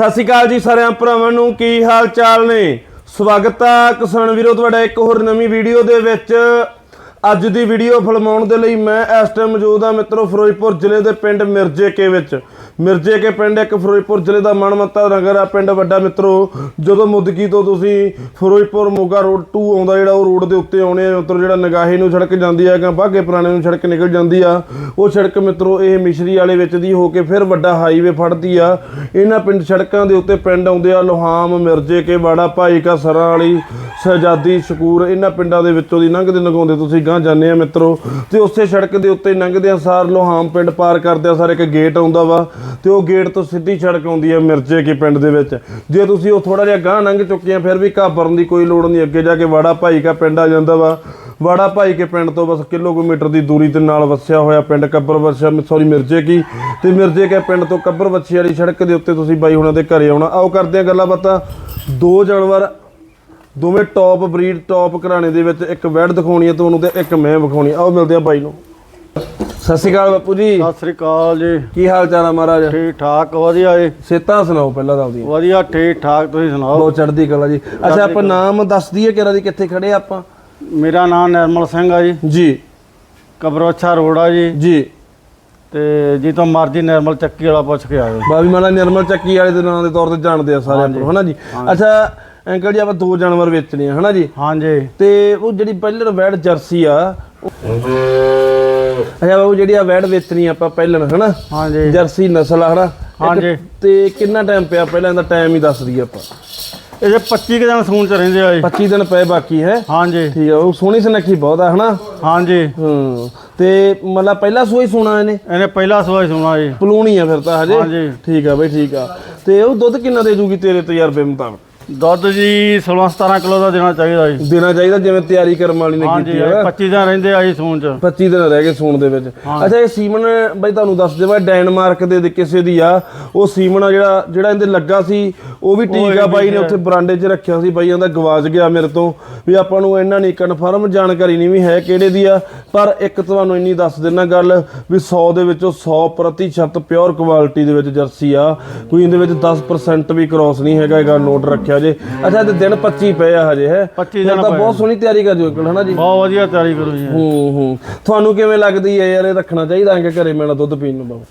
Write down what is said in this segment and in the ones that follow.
ਸਤਿ ਸ਼੍ਰੀ ਅਕਾਲ ਜੀ ਸਾਰਿਆਂ ਭਰਾਵਾਂ ਨੂੰ, ਕੀ ਹਾਲ ਚਾਲ ਨੇ? ਸਵਾਗਤ ਆ ਕਿਸਾਨ ਵੀਰੋ, ਤੁਹਾਡਾ ਇੱਕ ਹੋਰ ਨਵੀਂ ਵੀਡੀਓ ਦੇ ਵਿੱਚ। ਅੱਜ ਦੀ ਵੀਡੀਓ ਫਿਲਮਾਉਣ ਦੇ ਲਈ ਮੈਂ ਇਸ ਟਾਈਮ ਮੌਜੂਦ ਹਾਂ ਮਿੱਤਰੋ, ਫਿਰੋਜ਼ਪੁਰ ਜ਼ਿਲ੍ਹੇ ਦੇ ਪਿੰਡ ਮਿਰਜੇਕੇ ਵਿੱਚ। ਮਿਰਜ਼ੇ ਕੇ ਪਿੰਡ ਇੱਕ ਫਿਰੋਜ਼ਪੁਰ ਜ਼ਿਲ੍ਹੇ ਦਾ ਮਨਮੱਤਾ ਨਗਰ ਆ। ਪਿੰਡ ਵੱਡਾ ਮਿੱਤਰੋ, ਜਦੋਂ ਮੁਦਕੀ ਤੋਂ ਤੁਸੀਂ ਫਿਰੋਜ਼ਪੁਰ ਮੋਗਾ ਰੋਡ 2 ਆਉਂਦਾ ਜਿਹੜਾ ਉਹ ਰੋਡ ਦੇ ਉੱਤੇ ਆਉਣੇ ਆ ਉੱਤਰ ਜਿਹੜਾ ਨਗਾਹੇ ਨੂੰ ਸੜਕ ਜਾਂਦੀ ਆ ਜਾਂ ਬਾਗੇ ਪੁਰਾਣੇ ਨੂੰ ਸੜਕ ਨਿਕਲ ਜਾਂਦੀ ਆ, ਉਹ ਸੜਕ ਮਿੱਤਰੋ, ਇਹ ਮਿਸ਼ਰੀ ਵਾਲੇ ਵਿੱਚ ਦੀ ਹੋ ਕੇ ਫਿਰ ਵੱਡਾ ਹਾਈਵੇ ਫੜਦੀ ਆ। ਇਹਨਾਂ ਪਿੰਡ ਸੜਕਾਂ ਦੇ ਉੱਤੇ ਪਿੰਡ ਆਉਂਦੇ ਆ, ਲੋਹਾਮ, ਮਿਰਜੇ ਕੇ ਬਾੜਾ ਭਾਈ ਕਾ ਸਰਾਂ ਵਾਲੀ ਸ਼ਹਜ਼ਾਦੀ ਸ਼ਕੂਰ, ਇਹਨਾਂ ਪਿੰਡਾਂ ਦੇ ਵਿੱਚੋਂ ਦੀ ਲੰਘਦੇ ਲੰਘਾਉਂਦੇ ਤੁਸੀਂ ਗਾਂ ਜਾਂਦੇ ਆ ਮਿੱਤਰੋ। ਤੇ ਉਸੇ ਸੜਕ ਦੇ ਉੱਤੇ ਲੰਘਦੇ ਆ ਸਾਰ ਲੋਹਾਮ ਪਿੰਡ ਪਾਰ ਕਰਦੇ ਆ, ਸਾਰ ਇੱਕ ਗੇਟ ਆਉਂਦਾ ਵਾ ਤੇ ਉਹ ਗੇਟ ਤੋਂ ਸਿੱਧੀ ਸੜਕ ਆਉਂਦੀ ਹੈ ਮਿਰਜੇ ਕੇ ਪਿੰਡ ਦੇ ਵਿੱਚ। ਜੇ ਤੁਸੀਂ ਉਹ ਥੋੜਾ ਜਿਹਾ ਗਾਂ ਲੰਘ ਚੁੱਕੇ ਆ ਫਿਰ ਵੀ ਘਾਬਰਨ ਦੀ ਕੋਈ ਲੋੜ ਨਹੀਂ, ਅੱਗੇ ਜਾ ਕੇ ਵਾੜਾ ਭਾਈ ਕਾ ਪਿੰਡ ਆ ਜਾਂਦਾ ਵਾ। ਵਾੜਾ ਭਾਈ ਕੇ ਪਿੰਡ ਤੋਂ ਬਸ ਕਿਲੋਮੀਟਰ ਦੀ ਦੂਰੀ ਤੇ ਨਾਲ ਵਸਿਆ ਹੋਇਆ ਪਿੰਡ ਕੱਬਰ ਵਸਿਆ ਸੌਰੀ ਮਿਰਜੇ ਕੀ। ਤੇ ਮਿਰਜੇ ਕੇ ਪਿੰਡ ਤੋਂ ਕੱਬਰ ਵੱਛੀ ਵਾਲੀ ਸੜਕ ਦੇ ਉੱਤੇ ਤੁਸੀਂ ਬਾਈ ਹੁਣਾਂ ਦੇ ਘਰੇ ਆਉਣਾ। ਆਓ ਕਰਦੇ ਆ ਗੱਲਾਂ ਬਾਤਾਂ। ਦੋ ਜਾਨਵਰ, ਦੋਵੇਂ ਟੌਪ ਬਰੀਡ ਟੌਪ ਘਰਾਣੇ ਦੇ ਵਿੱਚ ਇੱਕ ਵੈੜ ਦਿਖਾਉਣੀ ਹੈ ਤੁਹਾਨੂੰ ਤੇ ਇੱਕ ਮੈਂ ਵਿਖਾਉਣੀ ਆ। ਆਓ ਮਿਲਦੇ ਆ ਬਾਈ ਨੂੰ। ਸਤਿ ਸ਼੍ਰੀ ਅਕਾਲ ਬਾਪੂ ਜੀ। ਸਤਿ ਸ੍ਰੀ ਅਕਾਲ ਜੀ। ਕੀ ਹਾਲ ਚਾਲ ਆ ਮਹਾਰਾਜ? ਠੀਕ ਠਾਕ ਵਧੀਆ ਜੀ। ਸੇਤਾ ਸੁਣਾਓ ਪਹਿਲਾਂ ਤਾਂ ਆਪਦੀਆਂ ਵਧੀਆ ਠੀਕ ਠਾਕ ਤੁਸੀਂ ਸੁਣਾਓ? ਬਹੁਤ ਚੜ੍ਹਦੀ ਕਲਾ ਜੀ। ਅੱਛਾ ਆਪਾਂ ਨਾਮ ਦੱਸ ਦਈਏ ਕਿਹੜਾ ਦੀ ਕਿੱਥੇ ਖੜੇ ਆ ਆਪਾਂ? ਮੇਰਾ ਨਾਮ ਨਿਰਮਲ ਸਿੰਘ ਆ ਜੀ। ਜੀ। ਕਬਰੋਛਾ ਆ ਜੀ। ਜੀ। ਤੇ ਜੀ ਤੋਂ ਮਰਜ਼ੀ ਨਿਰਮਲ ਚੱਕੀ ਵਾਲਾ ਪੁੱਛ ਕੇ ਆਇਓ। ਬਾਬੀ ਮਾਲਾ ਨਿਰਮਲ ਚੱਕੀ ਵਾਲੇ ਦੇ ਨਾਂ ਦੇ ਤੌਰ ਤੇ ਜਾਣਦੇ ਆ ਸਾਰੇ ਆਪਾਂ ਹਨਾ ਜੀ? ਅੱਛਾ ਅੰਕਲ ਜੀ ਆਪਾਂ ਦੋ ਜਾਨਵਰ ਵੇਚਣੇ ਆ ਹਨਾ ਜੀ? ਹਾਂਜੀ। ਤੇ ਉਹ ਜਿਹੜੀ ਪਹਿਲਣ ਵੈੜ ਜਰਸੀ ਆ ਉਹ- ਅੱਛਾ ਬਾਬੂ ਜਿਹੜੀ ਆ ਵੈੜ ਵੇਚਣੀ ਆਪਾਂ ਪਹਿਲਣ ਹਨਾ? ਹਾਂਜੀ। ਜਰਸੀ ਨਸਲ ਆ ਹਨਾ? ਹਾਂਜੀ। ਤੇ ਕਿੰਨਾ ਟਾਈਮ ਪਿਆ ਪਹਿਲਾਂ? ਇਹਦਾ ਟਾਈਮ ਹੀ ਦੱਸ ਦਈਏ ਆਪਾਂ। ਇਹ ਜੇ 25 ਕੁ ਦਿਨ ਸੂਣ ਚ ਰਹਿੰਦੇ ਆ ਜੀ। 25 ਦਿਨ ਪਏ ਬਾਕੀ ਹੈ? ਹਾਂਜੀ। ਠੀਕ ਆ ਉਹ ਸੋਹਣੀ ਸੁਨੱਖੀ ਬਹੁਤ ਆ ਹਨਾ? ਹਾਂਜੀ। ਹੂੰ। ਤੇ ਮਤਲਬ ਪਹਿਲਾ ਸੂਈ ਸੁਣਾ ਇਹਨੇ? ਇਹਨੇ ਪਹਿਲਾ ਸਵਾਈ ਸੁਣਾ ਜੀ। ਪਲੂਣੀ ਆ ਫਿਰ ਤਾਂ ਹਜੇ। ਹਾਂਜੀ। ਠੀਕ ਆ ਬਈ ਠੀਕ ਆ। ਤੇ ਉਹ ਦੁੱਧ ਕਿੰਨਾ ਦੇ ਜੂਗੀ ਤੇਰੇ ਤਜਰਬੇ ਮੁਤਾਬਕ? ਦੁੱਧ ਜੀ 16 17 ਕਿਲੋ ਦਾ ਦੇਣਾ ਚਾਹੀਦਾ ਜੀ। ਦੇਣਾ ਚਾਹੀਦਾ ਜਿਵੇਂ ਤਿਆਰੀ ਕਰਮ ਵਾਲੀ ਨੇ ਕੀਤੀ ਹੈ। 25 ਦਿਨ ਰਹਿੰਦੇ ਆ ਜੀ ਸੂਣ ਚ। 25 ਦਿਨ ਰਹਿ ਗਏ ਸੂਣ ਦੇ ਵਿੱਚ। ਅੱਛਾ ਇਹ ਸੀਮਨ ਬਈ ਤੁਹਾਨੂੰ ਦੱਸ ਦੇਵਾਂ ਡੈਨਮਾਰਕ ਦੇ ਦੇ ਕਿਸੇ ਦੀ ਆ। ਉਹ ਸੀਮਨ ਆ ਜਿਹੜਾ ਜਿਹੜਾ ਇਹਦੇ ਲੱਗਾ ਸੀ ਉਹ ਵੀ ਟੀਕਾ ਬਾਈ ਨੇ ਉੱਥੇ ਬਰਾਂਡੇ 'ਚ ਰੱਖਿਆ ਸੀ ਬਾਈ ਕਹਿੰਦਾ ਗਵਾਚ ਗਿਆ ਮੇਰੇ ਤੋਂ। ਵੀ ਆਪਾਂ ਨੂੰ ਇਹਨਾਂ ਨਹੀਂ ਕਨਫਰਮ ਜਾਣਕਾਰੀ ਨਹੀਂ ਵੀ ਹੈ ਕਿਹੜੇ ਦੀ ਆ। ਪਰ ਇੱਕ ਤੁਹਾਨੂੰ ਇੰਨੀ ਦੱਸ ਦੇਣਾ ਗੱਲ ਵੀ 100 ਦੇ ਵਿੱਚੋਂ 100% ਪਿਓਰ ਕੁਆਲਿਟੀ ਦੇ ਵਿੱਚ ਜਰਸੀ ਆ। ਕੋਈ ਇਹਦੇ ਵਿੱਚ 10% ਵੀ ਕ੍ਰਾਸ ਨਹੀਂ ਹੈਗਾ ਇਹਗਾ ਨੋਟ ਰੱਖਿਆ ਜੇ ਅੱਛਾ ਤੇ ਦਿਨ 25 ਪਏ ਆ ਹਜੇ ਹੈ? 25 ਫਿਰ ਤਾਂ ਬਹੁਤ ਸੋਹਣੀ ਤਿਆਰੀ ਕਰ ਜੋ ਹਨਾ ਜੀ? ਬਹੁਤ ਵਧੀਆ ਤਿਆਰੀ ਕਰੋ ਜੀ। ਹੂੰ ਹੂੰ। ਤੁਹਾਨੂੰ ਕਿਵੇਂ ਲੱਗਦੀ ਹੈ ਯਾਰ ਇਹ ਰੱਖਣਾ ਚਾਹੀਦਾ ਅੰਗੇ ਘਰੇ ਮੇਰਾ ਦੁੱਧ ਪੀਣ ਨੂੰ ਬਾਬੂ?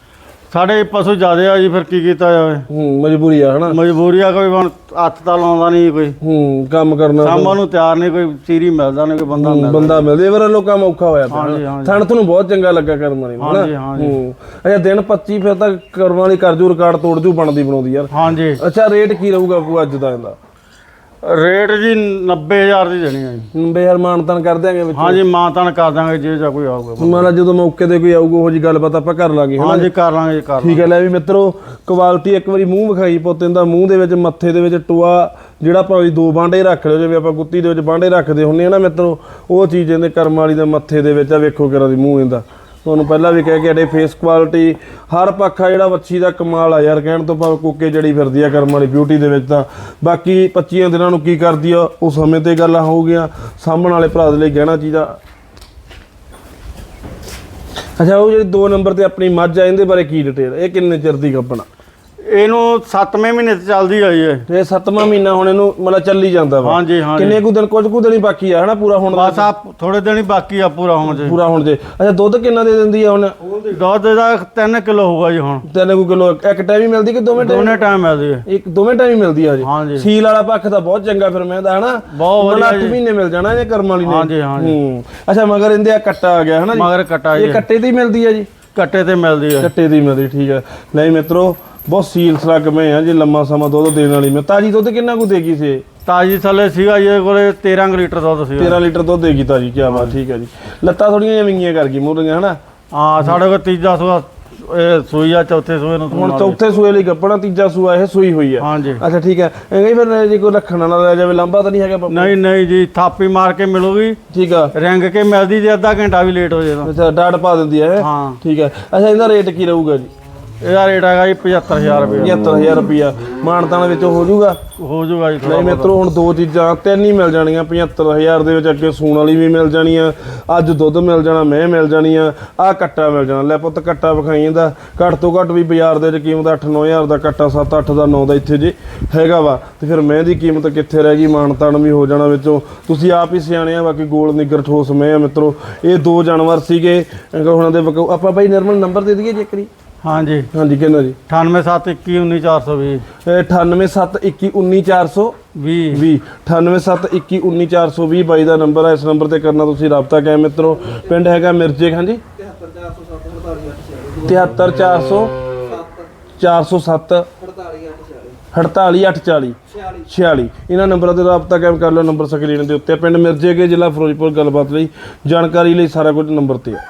ਸਾਡੇ ਪਸ਼ੂ ਜ਼ਿਆਦੇ ਆ ਜੀ ਫਿਰ ਕੀ ਕੀਤਾ ਜਾਵੇ? ਹੂੰ ਮਜਬੂਰੀ ਆ ਹਨਾ? ਮਜਬੂਰੀ ਆ ਕੋਈ ਹੁਣ ਹੱਥ ਤਾਂ ਲਾਉਂਦਾ ਨਹੀਂ ਕੋਈ। ਹੂੰ ਕੰਮ ਕਰਨਾ ਸ਼ਾਮਾਂ ਨੂੰ ਤਿਆਰ ਨਹੀਂ ਕੋਈ ਚੀਰੀ ਮਿਲਦਾ ਨਹੀਂ ਕੋਈ ਬੰਦਾ ਮਿਲਦਾ ਬੰਦਾ ਮਿਲਦੇ ਵਰ ਲੋਕਾਂ ਔਖਾ ਹੋਇਆ ਪਿਆ। ਥਣ ਤੁਹਾਨੂੰ ਬਹੁਤ ਚੰਗਾ ਲੱਗਾ ਕਰਮ ਵਾਲੀ ਨੂੰ, ਹਨਾ? ਹਾਂਜੀ ਹਾਂਜੀ। ਹੂੰ। ਅੱਛਾ ਦਿਨ 25 ਫਿਰ ਤਾਂ ਕਰਮ ਵਾਲੀ ਕਰ ਜੂ ਰਿਕਾਰਡ ਤੋੜ ਜੂ ਬਣਦੀ ਬਣਾਉਂਦੀ ਯਾਰ। ਹਾਂਜੀ। ਅੱਛਾ ਰੇਟ ਕੀ ਰਹੂਗਾ ਕੋ ਅੱਜ ਦਾ ਇਹਦਾ? ਰੇਟ ਜੀ 90000 ਦੀ ਦੇਣੀ ਆ ਜੀ। ਨੰਬੇ ਹਰ ਮਾਨਤਨ ਕਰ ਦਿਆਂਗੇ ਵਿੱਚ। ਹਾਂਜੀ ਮਾਂ ਤਾਨ ਕਰ ਦਾਂਗੇ ਜੇ ਜਾਂ ਕੋਈ ਆਊਗਾ। ਮਾਰਾ ਜਦੋਂ ਮੌਕੇ ਤੇ ਕੋਈ ਆਊਗਾ ਉਹ ਜੀ ਗੱਲਬਾਤ ਆਪਾਂ ਕਰ ਲਾਂਗੇ ਹਨਾ? ਹਾਂਜੀ ਕਰ ਲਾਂਗੇ ਜੀ ਕਰ ਠੀਕ ਹੈ ਲੈ ਵੀ ਮਿੱਤਰੋ ਕੁਆਲਿਟੀ ਇੱਕ ਵਾਰੀ ਮੂੰਹ ਵਿਖਾਈ ਪੁੱਤ ਦਾ ਮੂੰਹ ਦੇ ਵਿੱਚ ਮੱਥੇ ਦੇ ਵਿੱਚ ਟੂਆ ਜਿਹੜਾ ਭਾਵੇਂ ਦੋ ਬਾਂਡੇ ਰੱਖ ਲਿਓ ਜਿਵੇਂ ਆਪਾਂ ਗੁੱਤੀ ਦੇ ਵਿੱਚ ਬਾਂਡੇ ਰੱਖਦੇ ਹੁੰਨੇ ਆ ਨਾ ਮਿੱਤਰੋ ਉਹ ਚੀਜ਼ ਇਹਦੇ ਕਰਮ ਵਾਲੀ ਦੇ ਮੱਥੇ ਦੇ ਵਿੱਚ ਆ ਵੇਖੋ ਕਿਹੜਾ ਦੀ ਮੂੰਹ ਇਹਦਾ। ਤੁਹਾਨੂੰ ਪਹਿਲਾਂ ਵੀ ਕਹਿ ਕੇ ਅਡੇ ਫੇਸ ਕੁਆਲਿਟੀ ਹਰ ਪੱਖਾ ਜਿਹੜਾ ਵੱਛੀ ਦਾ ਕਮਾਲ ਆ ਯਾਰ, ਕਹਿਣ ਤੋਂ ਭਾਵੇਂ ਕੁੱਕੇ ਜੜੀ ਫਿਰਦੀ ਆ ਕਰਮ ਵਾਲੀ ਬਿਊਟੀ ਦੇ ਵਿੱਚ ਤਾਂ। ਬਾਕੀ 25 ਦਿਨਾਂ ਨੂੰ ਕੀ ਕਰਦੀ ਆ, ਉਹ ਸਮੇਂ ਤੇ ਗੱਲਾਂ ਹੋ ਗਈਆਂ ਸਾਹਮਣ ਵਾਲੇ ਭਰਾ ਦੇ ਲਈ ਗਹਿਣਾ ਚਾਹੀਦਾ। ਅੱਛਾ, ਉਹ ਜਿਹੜੀ 2 ਨੰਬਰ ਤੇ ਆਪਣੀ ਮੱਝ ਆ, ਇਹਦੇ ਬਾਰੇ ਕੀ ਡਿਟੇਲ ਇਹ ਕਿੰਨੇ ਚਿਰ ਦੀ ਗੱਭਣਾ ਇਹਨੂੰ 7ਵੇਂ ਮਹੀਨੇ ਤੇ ਚੱਲਦੀ ਆ ਜੀ ਇਹ ਤੇ 7ਵਾਂ ਮਹੀਨਾ ਹੁਣ ਇਹਨੂੰ ਮਤਲਬ ਚੱਲੀ ਜਾਂਦਾ ਵਾ। ਹਾਂਜੀ ਹਾਂਜੀ। ਕਿੰਨੇ ਕੁ ਦਿਨ ਕੁਝ ਕੁ ਦਿਨ ਹੀ ਬਾਕੀ ਆ ਹਨਾ ਪੂਰਾ ਹੁਣ ਦਾ? ਬਸ ਆ ਥੋੜੇ ਦਿਨ ਹੀ ਬਾਕੀ ਆ ਪੂਰਾ ਹੋਣ ਚ ਪੂਰਾ ਹੁਣ ਜੇ ਅੱਛਾ ਦੁੱਧ ਕਿੰਨਾ ਦੇ ਦਿੰਦੀ ਆ ਹੁਣ? ਦੁੱਧ ਦਾ 3 ਕਿਲੋ ਹੋਊਗਾ ਜੀ ਹੁਣ। ਤਿੰਨ ਕੁ ਕਿਲੋ ਇੱਕ ਟਾਈਮ ਹੀ ਮਿਲਦੀ ਕਿ ਦੋਵੇਂ ਟਾਈਮ ਦੋਨੇ ਟਾਈਮ ਮਿਲਦੀ ਹੈ। ਇੱਕ ਦੋਵੇਂ ਟਾਈਮ ਹੀ ਮਿਲਦੀ ਆ ਜੀ? ਹਾਂਜੀ। ਸੀਲ ਵਾਲਾ ਪੱਖ ਤਾਂ ਬਹੁਤ ਚੰਗਾ ਫਿਰ ਮੈਂ ਦਾ ਹਨਾ? ਬਹੁਤ ਮਤਲਬ ਵਧੀਆ ਅੱਠ ਮਹੀਨੇ ਮਿਲ ਜਾਣਾ ਇਹ ਕਰਮ ਵਾਲੀ ਨੇ। ਹਾਂਜੀ ਹਾਂਜੀ। ਹੂੰ। ਅੱਛਾ ਮਗਰ ਇਹਦੇ ਆ ਕੱਟਾ ਆ ਗਿਆ ਹਨਾ ਜੀ? ਮਗਰ ਕਟਾ ਜੀ ਇਹ ਕੱਟੇ ਦੀ ਮਿਲਦੀ ਆ ਜੀ? ਕੱਟੇ ਤੇ ਮਿਲਦੀ ਹੈ ਕੱਟੇ ਦੀ ਮਿਲਦੀ ਠੀਕ ਹੈ ਨਹੀਂ ਮਿੱਤਰੋ ਬਹੁਤ ਸੀਲ ਸਲੱਗ ਮੈਂ ਆ ਜੀ ਲੰਮਾ ਸਮਾਂ ਦੁੱਧ ਦੇਣ ਵਾਲੀ ਮੈਂ ਤਾਜੀ ਦੁੱਧ ਕਿੰਨਾ ਕੁ ਦੇਗੀ ਸੀ? ਤਾਜੀ ਥੱਲੇ ਸੀਗਾ ਜੀ ਇਹਦੇ ਕੋਲੇ 13 ਕੁ ਲੀਟਰ ਦੁੱਧ ਸੀਗਾ। 13 ਲੀਟਰ ਦੁੱਧ ਦੇਗੀ ਤਾਜੀ ਕੀ ਬਾਤ ਠੀਕ ਹੈ ਜੀ। ਲੱਤਾਂ ਥੋੜੀਆਂ ਜਿਹੀਆਂ ਵਿੰਗੀਆਂ ਕਰ ਗਈ ਮੂਹਰੀਆਂ ਹਨਾ? ਹਾਂ ਸਾਡੇ ਕੋਲ ਤੀਜਾ ਸੂਆ ਇਹ ਸੂਈ ਆ ਚੌਥੇ ਸੂਏ ਨੂੰ ਹੁਣ ਸੂਣ ਚੌਥੇ ਸੂਏ ਲਈ ਗੱਪਣਾ ਤੀਜਾ ਸੂਆ ਇਹ ਸੂਈ ਹੋਈ ਆ। ਹਾਂਜੀ। ਅੱਛਾ ਠੀਕ ਹੈ ਐਂ ਫਿਰ ਜੇ ਕੋਈ ਰੱਖਣ ਵਾਲਾ ਲੈ ਜਾਵੇ ਲੰਬਾ ਤਾਂ ਨਹੀਂ ਹੈਗਾ ਬਾਬਾ? ਨਹੀਂ ਨਹੀਂ ਜੀ ਥਾਪੀ ਮਾਰ ਕੇ ਮਿਲੂਗੀ। ਠੀਕ ਆ। ਰੰਗ ਕੇ ਮਿਲਦੀ ਜੇ ਅੱਧਾ ਘੰਟਾ ਵੀ ਲੇਟ ਹੋ ਜਾਏਗਾ ਅੱਛਾ ਡਾਟ ਪਾ ਦਿੰਦੀ ਹੈ? ਇਹ? ਹਾਂ। ਠੀਕ ਹੈ ਅੱਛਾ ਇਹਦਾ ਰੇਟ ਕੀ ਰਹੂਗਾ ਜੀ? ਇਹਦਾ ਰੇਟ ਹੈਗਾ ਜੀ 75000 ਰੁਪਏ। 75000 ਰੁਪਿਆ ਮਾਨਤਾਨ ਵਿੱਚ ਹੋ ਜਾਊਗਾ ਹੋ ਜਾਊਗਾ ਜੀ ਨਹੀਂ ਮਿੱਤਰੋ ਹੁਣ ਦੋ ਚੀਜ਼ਾਂ ਤਿੰਨ ਹੀ ਮਿਲ ਜਾਣੀਆਂ 75000 ਦੇ ਵਿੱਚ ਅੱਗੇ ਸੂਣ ਵਾਲੀ ਵੀ ਮਿਲ ਜਾਣੀ ਆ ਅੱਜ ਦੁੱਧ ਮਿਲ ਜਾਣਾ ਮੈਂ ਮਿਲ ਜਾਣੀ ਆ ਆ ਕੱਟਾ ਮਿਲ ਜਾਣਾ। ਲੈ ਪੁੱਤ ਕੱਟਾ ਵਿਖਾਈ ਜਾਂਦਾ ਘੱਟ ਤੋਂ ਘੱਟ ਵੀ ਬਾਜ਼ਾਰ ਦੇ ਵਿੱਚ ਕੀਮਤ 8-9000 ਦਾ ਕੱਟਾ 7-8 ਦਾ 9 ਦਾ ਇੱਥੇ ਜੇ ਹੈਗਾ ਵਾ। ਤੇ ਫਿਰ ਮੈਂ ਦੀ ਕੀਮਤ ਕਿੱਥੇ ਰਹਿ ਗਈ? ਮਾਨਤਾਨ ਵੀ ਹੋ ਜਾਣਾ ਵਿੱਚੋਂ। ਤੁਸੀਂ ਆਪ ਹੀ ਸਿਆਣੇ ਆ ਬਾਕੀ ਗੋਲ ਨਿੱਗਰ ਠੋਸ ਮੈਂ ਆ ਮਿੱਤਰੋ। ਇਹ ਦੋ ਜਾਨਵਰ ਸੀਗੇ। ਹੁਣਾਂ ਦੇ ਆਪਾਂ ਬਾਈ ਨਰਮਲ ਨੰਬਰ ਦੇ ਦਈਏ ਜੇਕਰੀ ਹਾਂਜੀ। ਹਾਂਜੀ ਕਿੰਨਾ ਜੀ? 98721 ਇਹ 98721 20 20 98721 ਬਾਈ ਦਾ ਨੰਬਰ ਹੈ ਇਸ ਨੰਬਰ ਤੇ ਕਰਨਾ ਤੁਸੀਂ ਰਾਬਤਾ ਕਾਇਮ ਮਿੱਤਰੋ। ਪਿੰਡ ਹੈਗਾ ਮਿਰਜੇ ਹਾਂਜੀ? 73400 407 48840 46 ਇਹਨਾਂ ਨੰਬਰਾਂ ਤੇ ਰਾਬਤਾ ਕਾਇਮ ਕਰ ਲਓ ਨੰਬਰ ਸਕਰੀਨ ਦੇ ਉੱਤੇ। ਪਿੰਡ ਮਿਰਜੇ ਕੇ ਜ਼ਿਲ੍ਹਾ ਫਿਰੋਜ਼ਪੁਰ ਗੱਲਬਾਤ ਲਈ ਜਾਣਕਾਰੀ ਲਈ ਸਾਰਾ ਕੁਝ ਨੰਬਰ ਤੇ ਹੈ।